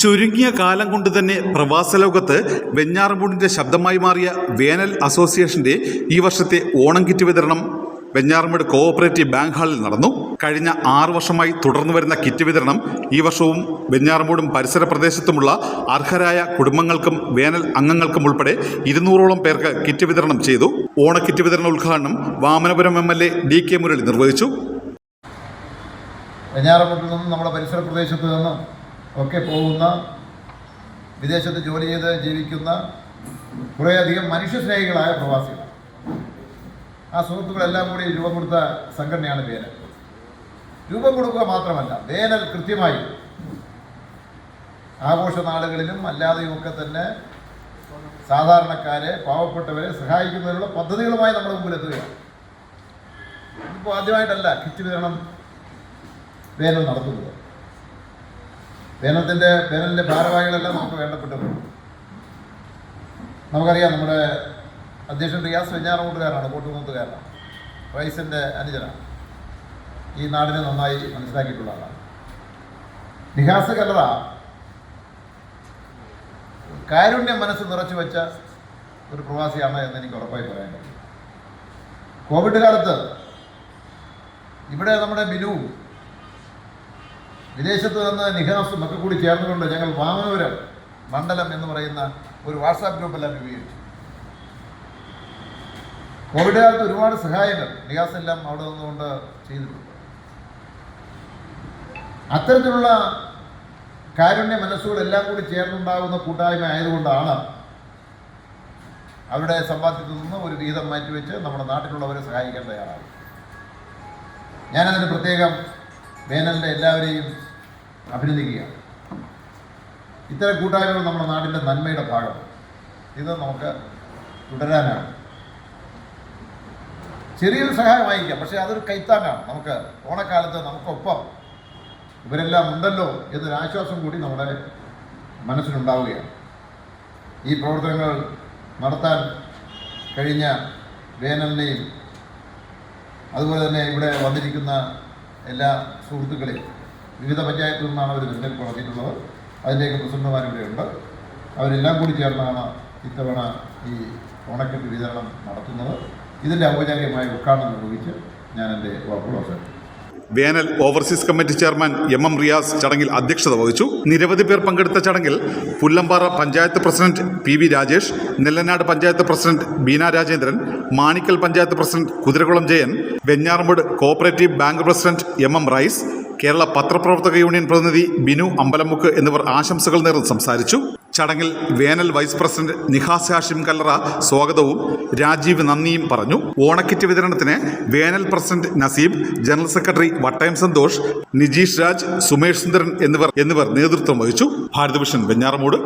ചുരുങ്ങിയ കാലം കൊണ്ട് തന്നെ പ്രവാസ ലോകത്ത് വെഞ്ഞാറമൂടിന്റെ ശബ്ദമായി മാറിയ വേനൽ അസോസിയേഷന്റെ ഈ വർഷത്തെ ഓണം കിറ്റ് വിതരണം വെഞ്ഞാറമൂട് കോഓപ്പറേറ്റീവ് ബാങ്ക് ഹാളിൽ നടന്നു. കഴിഞ്ഞ ആറു വർഷമായി തുടർന്നു വരുന്ന കിറ്റ് വിതരണം ഈ വർഷവും വെഞ്ഞാറമൂടും പരിസര പ്രദേശത്തുമുള്ള അർഹരായ കുടുംബങ്ങൾക്കും വേനൽ അംഗങ്ങൾക്കും ഉൾപ്പെടെ ഇരുന്നൂറോളം പേർക്ക് കിറ്റ് വിതരണം ചെയ്തു. ഓണക്കിറ്റ് വിതരണ ഉദ്ഘാടനം Vamanapuram M L A D K Murali നിർവഹിച്ചു. വെഞ്ഞാറമൂട്ടിൽ നിന്നും നമ്മുടെ പരിസര പ്രദേശത്ത് നിന്നും ഒക്കെ പോകുന്ന വിദേശത്ത് ജോലി ചെയ്ത് ജീവിക്കുന്ന കുറേയധികം മനുഷ്യസ്നേഹികളായ പ്രവാസികൾ. ആ സുഹൃത്തുക്കളെല്ലാം കൂടി രൂപം കൊടുത്ത സംഘടനയാണ് വേനൽ. രൂപം കൊടുക്കുക മാത്രമല്ല വേനൽ കൃത്യമായി ആഘോഷ നാളുകളിലും അല്ലാതെയുമൊക്കെ തന്നെ സാധാരണക്കാരെ പാവപ്പെട്ടവരെ സഹായിക്കുന്നതിനുള്ള പദ്ധതികളുമായി നമ്മുടെ മുമ്പിൽ എത്തുകയാണ്. ഇപ്പോൾ ആദ്യമായിട്ടല്ല കിറ്റ് വിതരണം വേനൽ നടത്തുന്നത്. വേനലത്തിന്റെ വേനലിന്റെ ഭാരവാഹികളെല്ലാം നമുക്ക് വേണ്ടപ്പെട്ടവരുണ്ട് നമുക്കറിയാം നമ്മുടെ അധ്യക്ഷൻ റിയാസ് വെഞ്ഞാറമൂട്ടുകാരനാണ് കോട്ടുകുന്നത്തുകാരനാണ് റൈസിന്റെ അനുജനാണ്. ഈ നാടിനെ നന്നായി മനസ്സിലാക്കിയിട്ടുള്ള ആളാണ്. നിഹാസ് കല്ലറ കാരുണ്യ മനസ്സ് നിറച്ചു വെച്ച ഒരു പ്രവാസിയാണ് എന്ന് എനിക്ക് ഉറപ്പായി പറയാൻ കഴിയും കോവിഡ് കാലത്ത് ഇവിടെ നമ്മുടെ ബിനുവും വിദേശത്ത് നിന്ന് നിഹാസും ഒക്കെ കൂടി ചേർന്നുകൊണ്ട് ഞങ്ങൾ വാമനപുരം മണ്ഡലം എന്ന് പറയുന്ന ഒരു വാട്സാപ്പ് ഗ്രൂപ്പെല്ലാം രൂപീകരിച്ചു. കോവിഡ് കാലത്ത് ഒരുപാട് സഹായങ്ങൾ നിഹാസ് എല്ലാം അവിടെ നിന്നുകൊണ്ട് ചെയ്തിട്ടുണ്ട്. അത്തരത്തിലുള്ള കാരുണ്യ മനസ്സുകളെല്ലാം കൂടി ചേർന്നുണ്ടാകുന്ന കൂട്ടായ്മ ആയതുകൊണ്ടാണ് അവരുടെ സമ്പാദ്യത്തിൽ നിന്ന് ഒരു വിഹിതം മാറ്റിവെച്ച് നമ്മുടെ നാട്ടിലുള്ളവരെ സഹായിക്കാൻ തയ്യാറാകും ഞാനതിന് പ്രത്യേകം വേനലിന്റെ എല്ലാവരെയും അഭിനന്ദിക്കുകയാണ് ഇത്തരം കൂട്ടായ്മകൾ നമ്മുടെ നാടിന്റെ നന്മയുടെ ഭാഗം. ഇത് നമുക്ക് തുടരാനാണ്. ചെറിയൊരു സഹായം വാങ്ങിക്കാം പക്ഷേ അതൊരു കൈത്താങ്ങാണ്. നമുക്ക് ഓണക്കാലത്ത് നമുക്കൊപ്പം ഇവരെല്ലാം ഉണ്ടല്ലോ എന്നൊരു ആശ്വാസം കൂടി നമ്മുടെ മനസ്സിലുണ്ടാവുകയാണ്. ഈ പ്രവർത്തനങ്ങൾ നടത്താൻ കഴിഞ്ഞ വേനലിനെയും അതുപോലെ തന്നെ ഇവിടെ വന്നിരിക്കുന്ന എല്ലാ സുഹൃത്തുക്കളെയും വിവിധ പഞ്ചായത്തിൽ നിന്നാണ് അവർ തിരഞ്ഞെടുപ്പ് നടത്തിയിട്ടുള്ളത് അതിന്റെയൊക്കെ പ്രസിഡന്റുമാർ ഇവിടെയുണ്ട് അവരെല്ലാം കൂടി ചേർന്നാണ് ഇത്തവണ ഈ ഓണക്കെട്ട് വിതരണം നടത്തുന്നത്. ഇതിന്റെ ഔപചാരികമായ ഉദ്ഘാടനം നിർവഹിച്ച് ഞാൻ എന്റെ വാക്കുകൾ അവസാനിപ്പിക്കും വേനൽ overseas committee chairman M M Riyas ചടങ്ങിൽ അധ്യക്ഷത വഹിച്ചു. നിരവധി പേർ പങ്കെടുത്ത ചടങ്ങിൽ Pullampara panchayat president P V Rajesh Nellanad panchayat president Beena Rajendran Manikkal panchayat president Kuthirakulam Jayan Venjaramoodu cooperative bank president M M Rais Kerala പത്രപ്രവർത്തക യൂണിയൻ പ്രതിനിധി ബിനു അമ്പലമുക്ക് എന്നിവർ ആശംസകൾ നേർന്ന് സംസാരിച്ചു. ചടങ്ങിൽ വേനൽ വൈസ് പ്രസിഡന്റ് നിഹാസ് ഹാഷിം കല്ലറ സ്വാഗതവും രാജീവ് നന്ദിയും പറഞ്ഞു. ഓണക്കിറ്റ് വിതരണത്തിന് വേനൽ president Naseeb general secretary Vattayam Santhosh Nijeesh Raj Sumesh Sundaran എന്നിവർ എന്നിവർ നേതൃത്വം വഹിച്ചു. ഭാരതഭൂഷൺ വെഞ്ഞാറമൂട്.